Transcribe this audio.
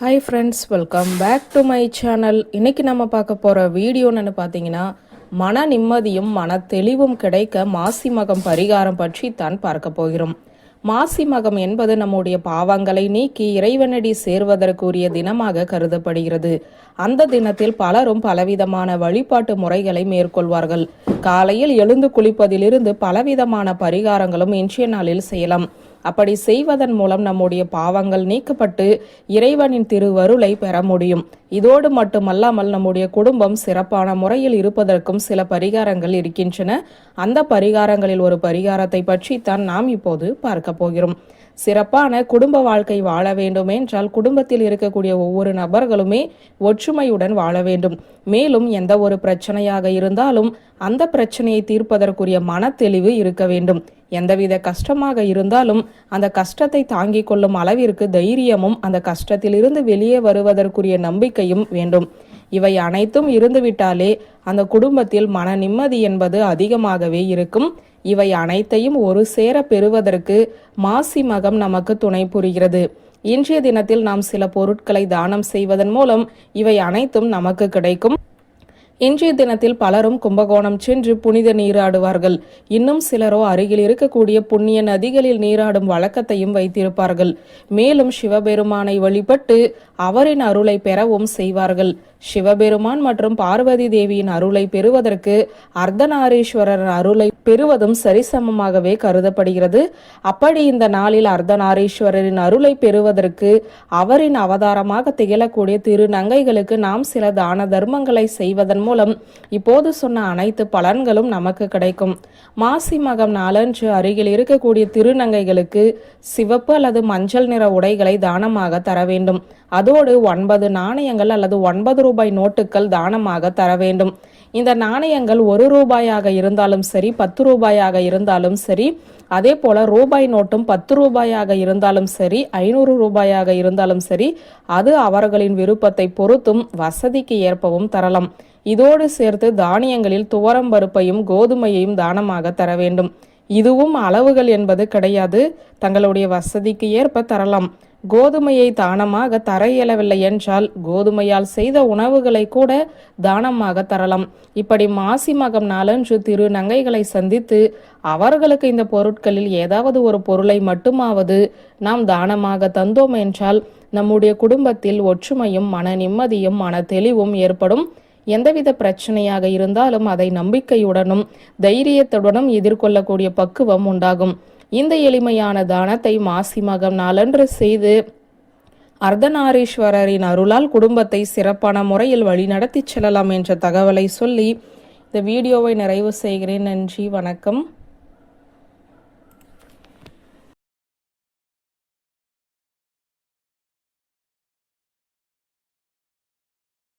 Hi friends welcome back to my channel இன்னைக்கு நம்ம பார்க்க போகிற வீடியோன்னு பார்த்தீங்கன்னா மன நிம்மதியும் மன தெளிவும் கிடைக்க மாசி மகம் பரிகாரம் பற்றி தான் பார்க்க போகிறோம். மாசி மகம் என்பது நம்முடைய பாவங்களை நீக்கி இறைவனடி சேர்வதற்குரிய தினமாக கருதப்படுகிறது. அந்த தினத்தில் பலரும் பலவிதமான வழிபாட்டு முறைகளை மேற்கொள்வார்கள். காலையில் எழுந்து குளிப்பதிலிருந்து பலவிதமான பரிகாரங்களும் இன்றைய நாளில் செய்யலாம். அப்படி செய்வதன் மூலம் நம்முடைய பாவங்கள் நீக்கப்பட்டு இறைவனின் திருவருளை பெற முடியும். இதோடு மட்டுமல்லாமல் நம்முடைய குடும்பம் சிறப்பான முறையில் இருப்பதற்கும் சில பரிகாரங்கள் இருக்கின்றன. அந்த பரிகாரங்களில் ஒரு பரிகாரத்தை பற்றி தான் நாம் இப்போது பார்க்க போகிறோம். சிறப்பான குடும்ப வாழ்க்கை வாழ வேண்டும் என்றால் குடும்பத்தில் இருக்கக்கூடிய ஒவ்வொரு நபர்களுமே ஒற்றுமையுடன் வாழ வேண்டும். மேலும் எந்த ஒரு பிரச்சனையாக இருந்தாலும் அந்த பிரச்சனையை தீர்ப்பதற்குரிய மனத்தெளிவு இருக்க வேண்டும். எந்தவித கஷ்டமாக இருந்தாலும் அந்த கஷ்டத்தை தாங்கிக் கொள்ளும் அளவிற்கு தைரியமும் அந்த கஷ்டத்திலிருந்து வெளியே வருவதற்குரிய நம்பிக்கையும் வேண்டும். இவை அனைத்தும் இருந்துவிட்டாலே அந்த குடும்பத்தில் மன நிம்மதி என்பது அதிகமாகவே இருக்கும். இவை அனைத்தையும் ஒரு சேர பெறுவதற்கு மாசி மகம் நமக்கு துணை புரிகிறது. இன்றைய தினத்தில் நாம் சில பொருட்களை தானம் செய்வதன் மூலம் இவை அனைத்தும் நமக்கு கிடைக்கும். இன்றைய தினத்தில் பலரும் கும்பகோணம் சென்று புனித நீராடுவார்கள். இன்னும் சிலரோ அருகில் இருக்கக்கூடிய புண்ணிய நதிகளில் நீராடும் வழக்கத்தையும் வைத்திருப்பார்கள். மேலும் சிவபெருமானை வழிபட்டு அவரின் அருளை பெறவும் செய்வார்கள். சிவபெருமான் மற்றும் பார்வதி தேவியின் அருளை பெறுவதற்கு அர்த்தநாரீஸ்வரர் அருளை பெறுவதும் சரிசமமாகவே கருதப்படுகிறது. அப்படி இந்த நாளில் அர்த்தநாரீஸ்வரரின் அருளை பெறுவதற்கு அவரின் அவதாரமாக திகழக்கூடிய திருநங்கைகளுக்கு நாம் சில தான தர்மங்களை செய்வதன் மூலம் இப்போது சொன்ன அனைத்து பலன்களும் நமக்கு கிடைக்கும். மாசி மகம் நாளன்று அருகில் இருக்கக்கூடிய திருநங்கைகளுக்கு சிவப்பு அல்லது மஞ்சள் நிற உடைகளை தானமாக தர வேண்டும். அதோடு ஒன்பது நாணயங்கள் அல்லது ஒன்பது ரூபாய் நோட்டுகள் தானமாக தர வேண்டும். இந்த நாணயங்கள் ஒரு ரூபாயாக இருந்தாலும் சரி பத்து ரூபாயாக இருந்தாலும் சரி அதே போல ரூபாய் நோட்டும் பத்து ரூபாயாக இருந்தாலும் சரி ஐநூறு ரூபாயாக இருந்தாலும் சரி அது அவர்களின் விருப்பத்தை பொறுத்தும் வசதிக்கு ஏற்பவும் தரலாம். இதோடு சேர்த்து தானியங்களில் துவரம் பருப்பையும் கோதுமையையும் தானமாக தர வேண்டும். இதுவும் அளவுகள் என்பது கிடையாது. தங்களுடைய வசதிக்கு ஏற்ப தரலாம். கோதுமையை தானமாக தர இயலவில்லை என்றால் கோதுமையால் செய்த உணவுகளை கூட தானமாக தரலாம். இப்படி மாசி மகம் நாளன்று திரு நங்கைகளை சந்தித்து அவர்களுக்கு இந்த பொருட்களில் ஏதாவது ஒரு பொருளை மட்டுமாவது நாம் தானமாக தந்தோம் என்றால் நம்முடைய குடும்பத்தில் ஒற்றுமையும் மன நிம்மதியும் மன தெளிவும் ஏற்படும். எந்தவித பிரச்சனையாக இருந்தாலும் அதை நம்பிக்கையுடனும் தைரியத்துடனும் எதிர்கொள்ளக்கூடிய பக்குவம் உண்டாகும். இந்த எளிமையான தானத்தை மாசி மகம் நாளன்று செய்து அர்த்தநாரீஸ்வரரின் அருளால் குடும்பத்தை சிறப்பான முறையில் வழிநடத்தி செல்லலாம் என்ற தகவலை சொல்லி இந்த வீடியோவை நிறைவு செய்கிறேன். நன்றி வணக்கம்.